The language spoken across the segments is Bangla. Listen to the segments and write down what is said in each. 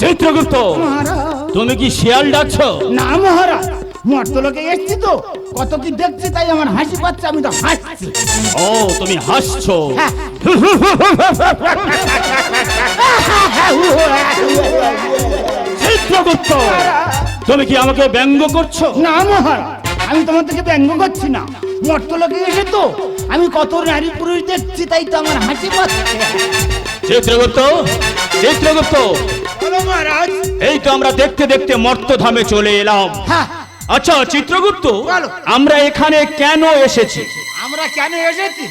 চিত্রগুপ্ত তুমি কি শিয়াল ডাকছো? না মহারাজ মর্তলোকে এসছি তো। কত কি দেখছি তাই আমার হাসি পাচ্ছে আমি তো হাসছি। ও তুমি হাসছো। হ্যাঁ। চিত্রগুপ্ত তুমি কি আমাকে ব্যঙ্গ করছ? না মহারাজ আমি তোমার থেকে ব্যঙ্গ করছি না। মর্তলোকে এসে তো আমি কত নারী পুরুষ দেখছি তাই তো আমার হাসি পাচ্ছে। চিত্রগুপ্ত চিত্রগুপ্ত এই তো আমরা দেখতে দেখতে মর্ত মর্তধামে চলে এলাম। হ্যাঁ। আচ্ছা চিত্রগুপ্ত আমরা এখানে কেন এসেছি? আমরা কেন এসেছি?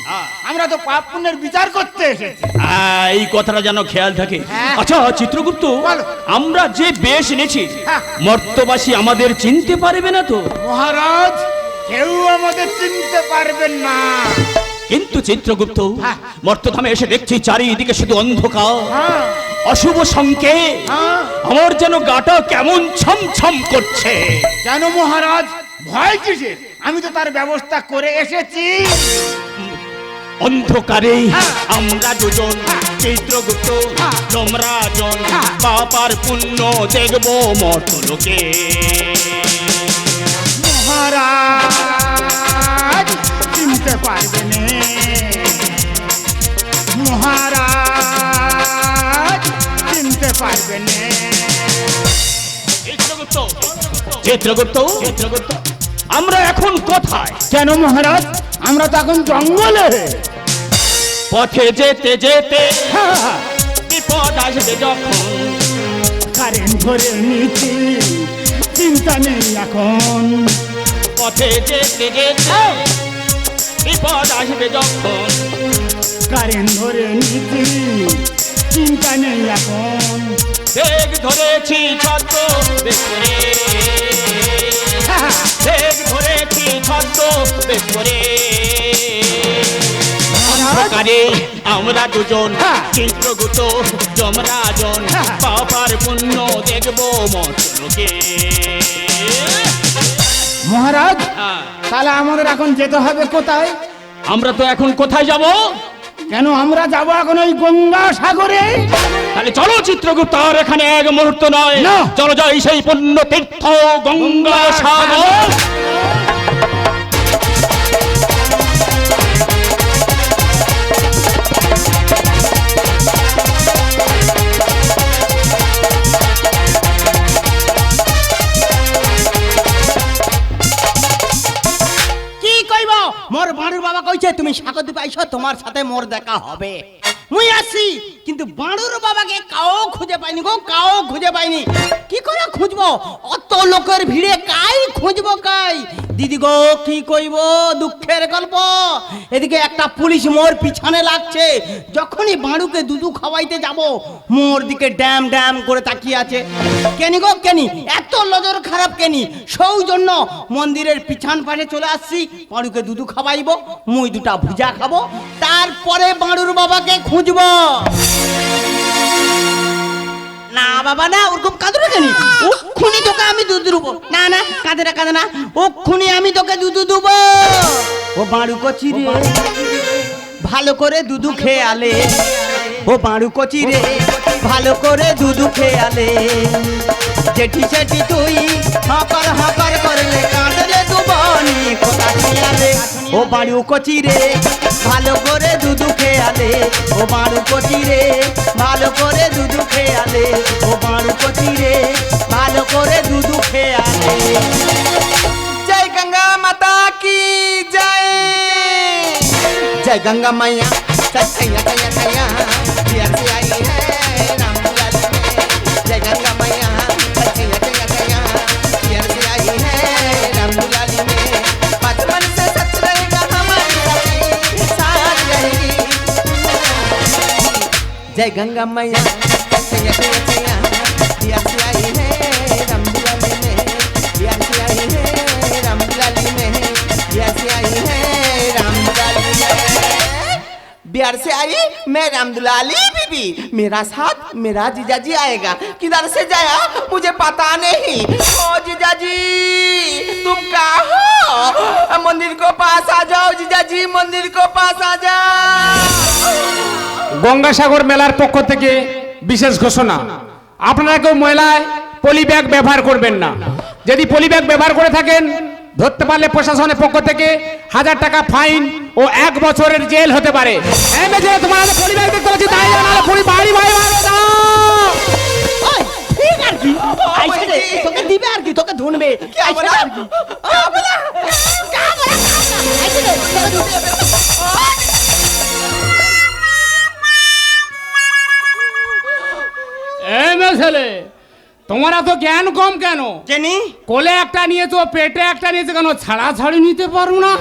আমরা তো পাপ পুণ্যের বিচার করতে এসেছি। এই কথাটা যেন খেয়াল থাকে। হ্যাঁ। আচ্ছা চিত্রগুপ্ত। আমরা যে বেশ এনেছি হ্যাঁ। মর্তবাসী আমাদের চিনতে পারবে না তো? মহারাজ কেউ আমাদের চিনতে পারবেন না। কিন্তু চিত্রগুপ্ত। মর্তধামে এসে দেখছি চারিদিকে শুধু অন্ধকার। হ্যাঁ। অশুভ সংকেত। হ্যাঁ। আমার যেন গাটা কেমন ছমছম করছে। কেন মহারাজ? ভয় কিসের? আমি তো তার ব্যবস্থা করে এসেছি। অন্ধকারে হ্যাঁ। আমরা দুজন চিত্রগুপ্ত। তোমরা জন। পাপার পুণ্য দেখব মর্তলোকে। মহারাজ! চিনতে পারবে না মহারাজ চিনতে পারবে না চিত্রগুপ্ত চিত্রগুপ্ত? চিত্রগুপ্ত আমরা এখন কোথায়? কেন মহারাজ? আমরা তো এখন জঙ্গলে। পথে যেতে যেতে হ্যাঁ, বিপদ আসবে যখন। কারেন্ট ধরে নিচ্ছি চিন্তা নেই এখন। পথে যেতে যেতে বিপদ আসবে যখন। কারেন্ট ধরে নিচ্ছি চিন্তা নেই এখন। বেগ ধরেছি ছদ্ম হ্যাঁ, বেগ ধরেছি ছদ্ম বেকরে অন্ধকারে আমরা দুজন। চিত্রগুত যমরাজন। পাপার পুণ্য দেখব মতলোকে মহারাজ হ্যাঁ। তাহলে আমাদের এখন যেতে হবে কোথায়? আমরা তো এখন কোথায় যাব? কেন আমরা যাব এখন ওই গঙ্গা সাগরে? তাহলে চলো চিত্রগুপ্ত আর এখানে এক মুহূর্ত নয়। চলো যাই সেই পুণ্য তীর্থ গঙ্গা সাগর। সাগরদ্বীপ তোমার সাথে মোর দেখা হবে। মুই আসি। কিন্তু বাড়ুর বাবাকে কাও খুঁজে পাইনি গো, কাও খুঁজে পাইনি। কি করে খুঁজবো? অত লোকের ভিড়ে কাই খুঁজবো কাই? দিদি গো, কি কইব? দুঃখের গল্প। এদিকে একটা পুলিশ মোর পিছনে লাগছে। যখনই বাড়ুকে দুধু খাওয়াইতে যাব, মোর দিকে ড্যাম ড্যাম করে তাকিয়ে আছে। কেনি গো, কেনি? এত নজর খারাপ কেনি? সৌজন্য মন্দিরের পিছন পাশে চলে আসছি, বাড়ুকে দুধু খাওয়াইবো, মুই দুটা ভুজা খাব, তারপরে বাড়ুর বাবাকে খুঁজবো। না, বাবা, না, ওরকম কাঁদো না কেন? ওক্ষুনি তোকে আমি দুধ দেবো। না না, কাঁদে না কাঁদে না। ওক্ষুনি আমি তোকে দুধ দেবো। ও বাড়ু কচি রে, ভালো করে দুধু খেয়ে ও বাড়ু কচি রে, ভালো করে দুধু খেয়ে আলে জেঠি সেটি তুই হকর হকর করলে কাঁদলে দুবনি কোথা খেয়ালে ও বাড়ু কচি রে ভালো করে দুধু খেয়ালে ও বাড়ু কচি রে ভালো করে দুধু খেয়ালে ও বাড়ু কচি রে ভালো করে দুধু খেয়ালে জয় গঙ্গা মাতা কি জয় जय गंगा मैया जय छैया छैया छैया पियर से आई है राम दुलारी में। बिहार से आई मैं रामदुलाली बीबी। मेरा साथ, मेरा जीजा जी आएगा। किधर से जाया? मुझे पता नहीं। ओ जीजा जी तुम कहाँ हो? मंदिर को पास आ जाओ जीजा जी मंदिर को पास आ जाओ। গঙ্গাসাগর মেলার পক্ষ থেকে বিশেষ ঘোষণা। আপনারা কেউ মেলায় পলি ব্যাগ ব্যবহার করবেন না। যদি পলি ব্যাগ ব্যবহার করে থাকেন ধরতে পারলে প্রশাসনের পক্ষ থেকে হাজার টাকা ফাইন ও এক বছরের জেল হতে পারে। এই ছেলে তোমার এত জ্ঞান কম কেন? জেনি? কোলে একটা নিয়েছো পেটে একটা নিয়েছো কেন? ছাড়া ছাড়ি নিতে পারো না।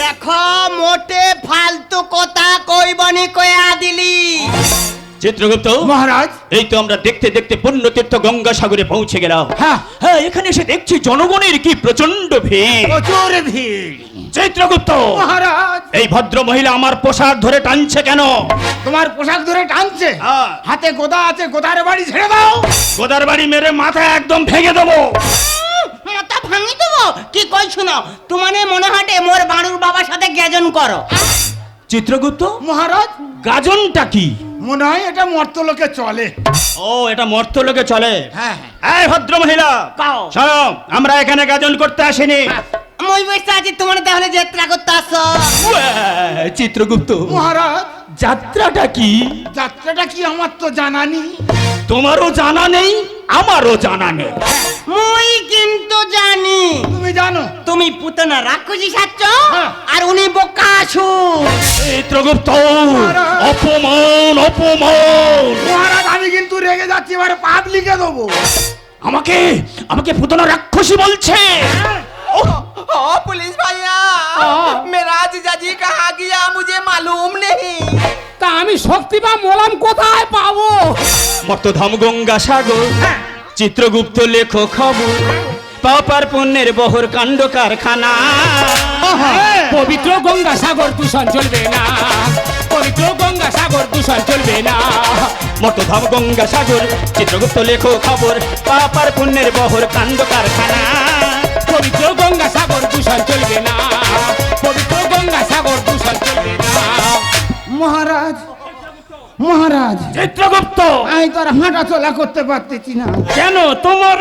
দেখো মোটে ফালতু কথা কইবনি কয়া দিলি। চিত্রগুপ্ত মহারাজ। এই তো আমরা দেখতে দেখতে পুণ্যতীর্থ গঙ্গাসাগরে পৌঁছে গেলাম। হ্যাঁ। হ্যাঁ এখানে এসে দেখছি জনগণের কি প্রচণ্ড ভিড়। প্রচুর ভিড়। চিত্রগুপ্ত মহারাজ। এই ভদ্র মহিলা আমার পোশাক ধরে টানছে কেন? তোমার পোশাক ধরে টানছে? হ্যাঁ। হাতে গোদা আছে গোদার বাড়ি ছেড়ে দাও। গোদার বাড়ি মেরে মাথা একদম ভেঙে দেবো। মাথা ভাঙি দেবো? কি কই শুনো তোমানে মনে হাটে মোর বাড়ুর বাবার সাথে গ্যাজন করো। চিত্রগুপ্ত? মহারাজ। গাজনটা কি? মনে হয় এটা মর্ত লোকে চলে। ও এটা মর্ত লোকে চলে। হ্যাঁ এই ভদ্র মহিলা কাও। শোনো আমরা এখানে গাজন করতে আসিনি। মই বসে আছি তোমার তাহলে যাত্রা করতে আসো চিত্রগুপ্ত। মহারাজ যাত্রাটা কি? যাত্রাটা কি আমার তো জানা নেই। তোমারও জানা নেই আমারও জানা নেই। মুই কিন্তু জানি। তুমি জানো? তুমি পুতনা রাক্ষসী সাচ্ছ হ্যাঁ। আর উনি বোকাসু চিত্রগুপ্ত মহারাজ। অপমান অপমান। মহারাজ আমি কিন্তু রেগে যাচ্ছি এবারে পাবলিকে দেবো। আমাকে আমাকে পুতনা রাক্ষসী বলছে। ओ पुलिस भैया मेरा जीजा जी कहाँ गया मुझे मालूम नहीं তা আমি শক্তি বা মোলাম কোথায় পাবো মর্তধাম গঙ্গা সাগর চিত্রগুপ্ত লেখো খবর পাপার পুণ্যের বহর কাণ্ড কারখানা পবিত্র গঙ্গা সাগর দূষণ চলবে না পবিত্র গঙ্গা সাগর দূষণ চলবে না মর্তধাম গঙ্গা সাগর চিত্রগুপ্ত লেখো খবর পাপার পুণ্যের বহর কাণ্ড কারখানা মহারাজ মহারাজ। চিত্রগুপ্ত! আমি তো আর হাঁটা চলা করতে পারতেছি না। কেন? তোমার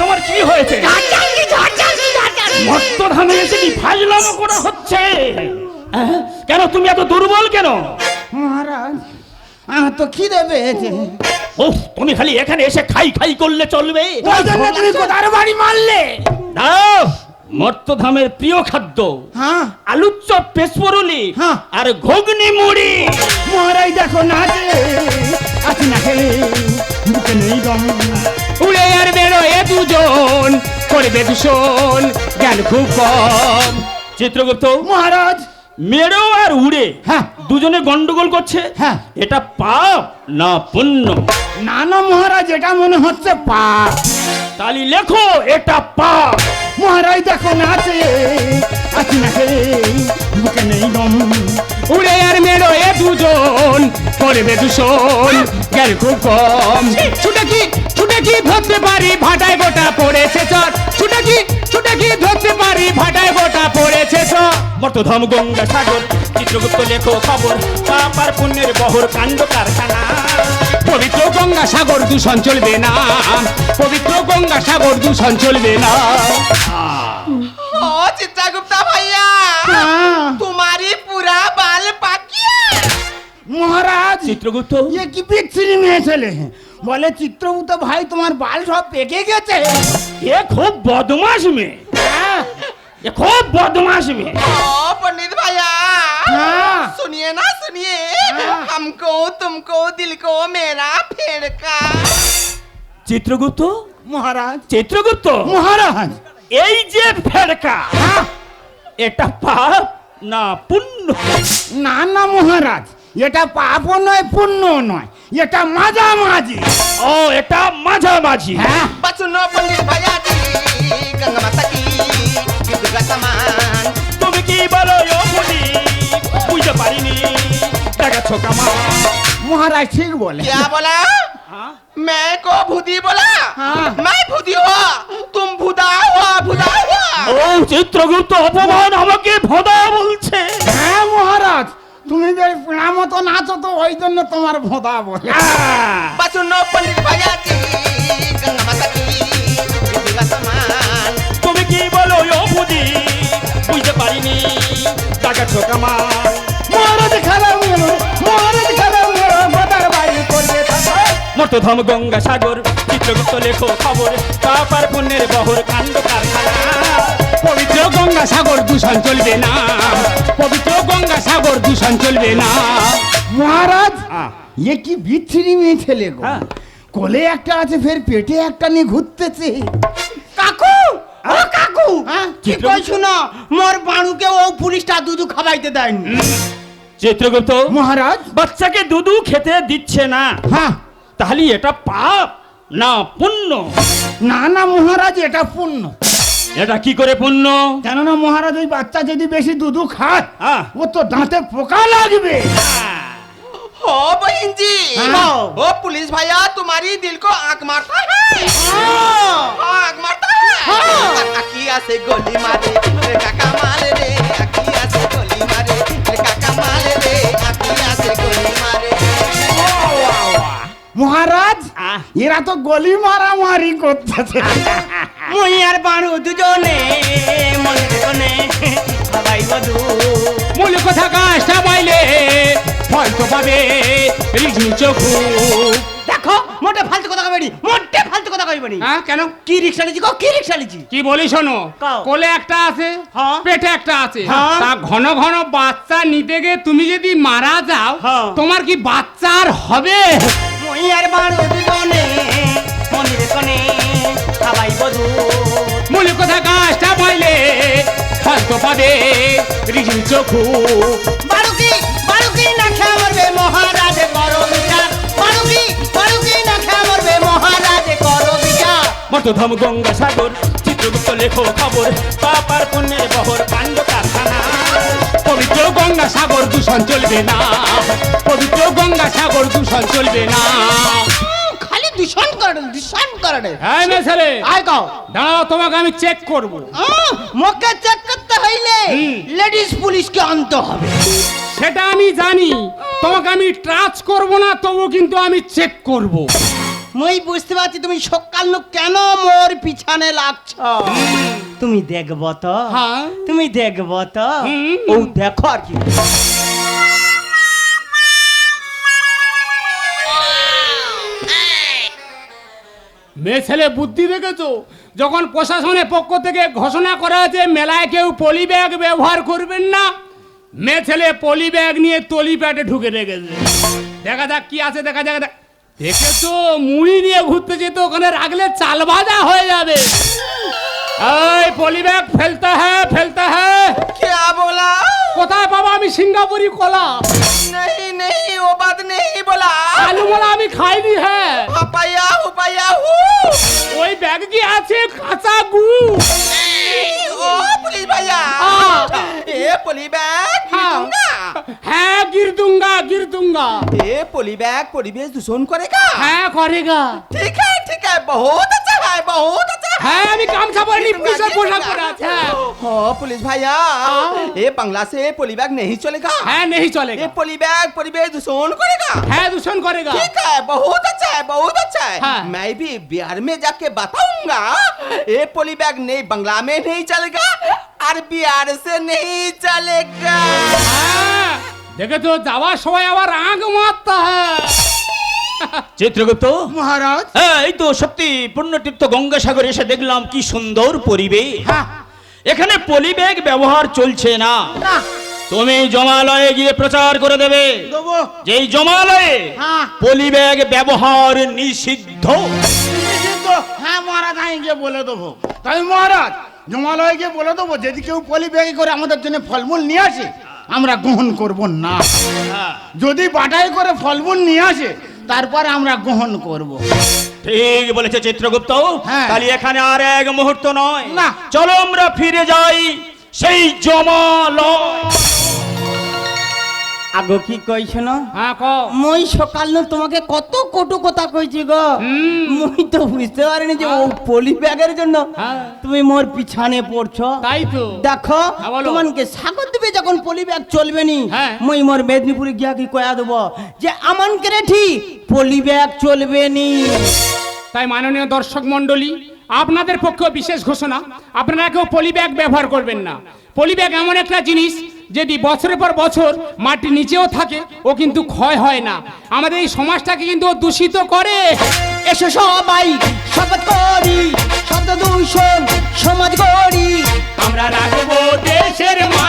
তোমার কি হয়েছে? মর্তধামে এসে কি ফাজলামো করা হচ্ছে? কেন? তুমি এত দুর্বল কেন? মহারাজ আমার তো খিদে পেয়েছে। উফ তুমি খালি এখানে এসে খাই খাই করলে চলবে। তুমি কোথার বাড়ি মারলে। দাও। মর্তধামের প্রিয় খাদ্য হ্যাঁ। আলুর চপ পেসপরুলি হ্যাঁ। আর ঘুগনি মুড়ি। মহারাজ দেখো নাচে আছি না খেলে বুকে নেই দম। উড়ে আর বেরোয় দুজন করবে দূষণ জ্ঞান খুব কম। চিত্রগুপ্ত মহারাজ। মেরো আর উড়ে হ্যাঁ। দুজনে গন্ডগোল করছে। হ্যাঁ। এটা পাপ না পুণ্য? না না মহারাজ এটা মনে হচ্ছে পাপ। তালি লেখো এটা পাপ। মহারাজ দেখো নাচে আছি না বুকে নেই দম। উড়ে আর মেরোয় দুজন করবে দূষণ জ্ঞান খুব কম। ছুটে কি ছুটে কি ধরতে পারি? ভাটায় গোটা পড়েছে চর। ছুটে কি ছুটে কি ধরতে পারি? ভাটায় গোটা পড়েছে চর। মর্তধাম গঙ্গা সাগর চিত্রগুপ্ত লেখো খবর পাপার পুণ্যের বহর কাণ্ড কারখানা। পবিত্র গঙ্গা সাগর দূষণ চলবে না। পবিত্র গঙ্গা সাগর দূষণ চলবে না। চিত্রাগুপ্তা ভাইয়া তোমারই পুরা বাল পাকিয়া মহারাজ চিত্রগুপ্ত। এ কি বিচ্ছিরি মেয়ে ছেলে? বলে চিত্রগুপ্ত ভাই তোমার বাল সব পেকে গেছে। এ খুব বদমাস মেয়ে। হ্যাঁ, এ খুব বদমাস মেয়ে। ও পণ্ডিত ভাইয়া। হ্যাঁ। শুনিয়ে না শুনিয়ে। हमको तुमको दिल को मेरा फेड़का চিত্রগুপ্ত মহারাজ চিত্রগুপ্ত মহারাজ এই যে ফেরকা হ্যাঁ, এটা পাপ না পুণ্য না না মহারাজ এটা পাপও নয় পুণ্য নয় এটা মাঝামাঝি ও এটা মাঝামাঝি হ্যাঁ बचनो पंडित भैया जी गंगा माता की युग का समान তুমি কি বলো ও মুনি বুঝতে পারিনি দেখাচ্ছ কামা মহারাজ ঠিক বলে क्या बोला मैं को भूदी बोला हाँ। मैं भूदी हो तुम भूदा हो भूदा हो ও চিত্রগুপ্ত অপমান আমাকে ভোদা বলছে হ্যাঁ মহারাজ তুমি যে পিড়া মতো নাচো তো ওই জন্য তোমার ভোদা বলে बस सुनो पंडित भैया जी गंगा माता की विधि का समान তুমি কি বলো ও বুঝি বুঝতে পারিনি দেখাচ্ছ কামা মহারাজ মর্তধাম গঙ্গা সাগর চিত্রগুপ্ত লেখো খবর পাপার পুণ্যের বহর কাণ্ড কারখানা। পবিত্র গঙ্গা সাগর দূষণ চলবে না। পবিত্র গঙ্গা সাগর দূষণ চলবে না। মহারাজ এ কি বিচ্ছিরি মেয়ে ছেলে গো। হ্যাঁ। কোলে একটা আছে ফের পেটে একটা নিয়ে ঘুরতেছে। কাকু! ও কাকু! হ্যাঁ? কি কইছো না মোর বাণুকে ও পুলিশটা দুধু খাওয়াইতে দেয়নি। চিত্রগুপ্ত মহারাজ? বাচ্চাকে দুধু খেতে দিচ্ছে না। হ্যাঁ। তাহলে এটা পাপ না পুণ্য না না মহারাজ এটা পুণ্য এটা কি করে পুণ্য কেননা মহারাজ ওই বাচ্চা যদি বেশি দুধু খায় হ্যাঁ। ও তো দাঁতে পোকা লাগবে हो बहन जी हाँ। ओ पुलिस भैया तुम्हारी दिल को आंख मारता है हाँ, आंख मारता है अकिया से गोली मारे रे काका मारे रे মহারাজ এরা তো গলি মারামারি করতেছে। মুই আর বাণু দুজনে মনে বধু। মূল কথা গাছটা পাইলে ফল তো পাবে রিঝি চোখু। দেখো মোটে ফালতু কথা কইবি মোটে ফালতু কথা কইবি হ্যাঁ কেন? কি রিক্সা লিছি কো কি রিক্সা লিছি কি বলি শোনো কোলে একটা আছে হ্যাঁ। পেটে একটা আছে। হ্যাঁ। তা ঘন ঘন বাচ্চা নিতে গিয়ে তুমি যদি মারা যাও হ্যাঁ। তোমার কি বাচ্চা আর হবে? মুই আর বাণু দুজনে কোনে খাওয়াই বধু। মূল কথা গাছটা পাইলে ফল তো পাবে রিঝি চোখু বাড়ুকি বাড়ুকি না খেয়ে মরবে মহারাজ করো বিচার বাড়ুকি বাড়ুকি না খেয়ে মরবে মহারাজ করো বিচার মর্তধাম গঙ্গা সাগর চিত্রগুপ্ত লেখো খবর পাপার পুণ্যের বহর পবিত্র গঙ্গা সাগর দূষণ চলবে না। পবিত্র গঙ্গা সাগর দূষণ চলবে না। খালি দূষণ করে দূষণ করে হ্যাঁ মেছেলে আয় কাও। দাঁড়াও তোমাকে আমি চেক করব। মোকে চেক করতে হইলে। লেডিস পুলিশকে আনতে হবে। সেটা আমি জানি। তোমাকে আমি ট্রাচ করব না তবু কিন্তু আমি চেক করব। মই বুঝতে পারছি তুমি সকাল কেন মোর পিছনে লাগছ। তুমি দেখব তো। হ্যাঁ। তুমি দেখব তো। ও দেখো আর কি। মেয়ে ছেলে বুদ্ধি দেখেছ? যখন প্রশাসনের পক্ষ থেকে ঘোষণা করা হয়েছে মেলায় কেউ পলি ব্যাগ ব্যবহার করবেন না মেয়ে ছেলে পলি ব্যাগ নিয়ে তলি প্যাটে ঢুকে রেখেছে। দেখা যাক কি আছে দেখা যাক দেখ- দেখেছ? মুড়ি নিয়ে ঘুরতে যেত ওখানে রাখলে চাল ভাজা হয়ে যাবে। এই পলি ব্যাগ ফেলতে হ্যাঁ ফেলতে হ্যাঁ क्या बोला কোথায় পাবো আমি সিঙ্গাপুরি কলা नहीं नहीं वो बात नहीं बोला আলু মোলা আমি খাইনি হ্যাঁ पाया हूँ पाया हूँ ওই ব্যাগ কি আছে কাঁচা গু ओ पुलिस भैया हाँ। ये पोली बैग हाँ। दूंगा হ্যাঁ গির দুঙ্গা গির দুঙ্গা ये पोली बैग परिवेश दूषण करेगा হ্যাঁ করেগা ठीक है ठीक है बहुत अच्छा है बहुत अच्छा है হ্যাঁ আমি গামছা পরে নি পুলিশের পোশাক পরে আছে হ্যাঁ। हो पुलिस भैया ये बंगला से पोली बैग नहीं चलेगा হ্যাঁ নেই ये চলেগা पोली बैग परिवेश दूषण करेगा হ্যাঁ দূষণ করেগা ठीक है बहुत अच्छा है बहुत अच्छा है हाँ। मैं भी बिहार में जाके बताऊंगा ये पोली बैग नहीं बंगला में नहीं चलेगा और बिहार से नहीं चलेगा হ্যাঁ দেখে তো যাওয়ার সময় আবার আগ মারতে হ্যাঁ চিত্রগুপ্ত? মহারাজ। হ্যাঁ এই তো সত্যি পুণ্যতীর্থ গঙ্গাসাগর এসে দেখলাম কি সুন্দর পরিবেশ। হ্যাঁ। এখানে পলিব্যাগ ব্যবহার চলছে না। তুমি জমালয়ে গিয়ে প্রচার করে দেবে। যেই জমালয়ে হ্যাঁ। পলিব্যাগ ব্যবহার নিষিদ্ধ। হ্যাঁ মহারাজ আমি গিয়ে বলে দেবো। তাই মহারাজ জমালয়ে গিয়ে বলে দেবো যদি কেউ পলি ব্যাগে করে আমাদের জন্য ফলমূল নিয়ে আসে আমরা গ্রহণ করব না। যদি বাটাই করে ফলমূল নিয়ে আসে তারপরে আমরা গ্রহণ করব ঠিক বলেছে চিত্রগুপ্ত হ্যাঁ। তাহলে এখানে আর এক মুহূর্ত নয় না। চলো আমরা ফিরে যাই সেই জমালয় আগো কি কইছ না? হ্যাঁ ক মই সকাল নু তোমাকে কত কটু কথা কইছি গো। মই তো বুঝতে পারিনি যে ও পলি ব্যাগের জন্য হ্যাঁ। তুমি মোর পিছনে পড়ছো। তাই তো। দেখো হ্যাঁ। তোমাকে সাগর দিবে যখন পলি ব্যাগ চলবে নি। হ্যাঁ। মই মোর মেদিনীপুরে গিয়া কি কয়া দেবো? যে আমান কেরে ঠিক পলি ব্যাগ চলবে নি। তাই মাননীয় দর্শক মণ্ডলী আপনাদের পক্ষে বিশেষ ঘোষণা আপনারা কেউ পলি ব্যাগ ব্যবহার করবেন না। পলি ব্যাগ এমন একটা জিনিস যদি বছরের পর বছর মাটির নিচেও থাকে ও কিন্তু ক্ষয় হয় না। আমাদের এই সমাজটাকে কিন্তু ও দূষিত করে। এসে সবাই শপথ করি শব্দ দূষণ সমাজ করি আমরা রাখব দেশের মান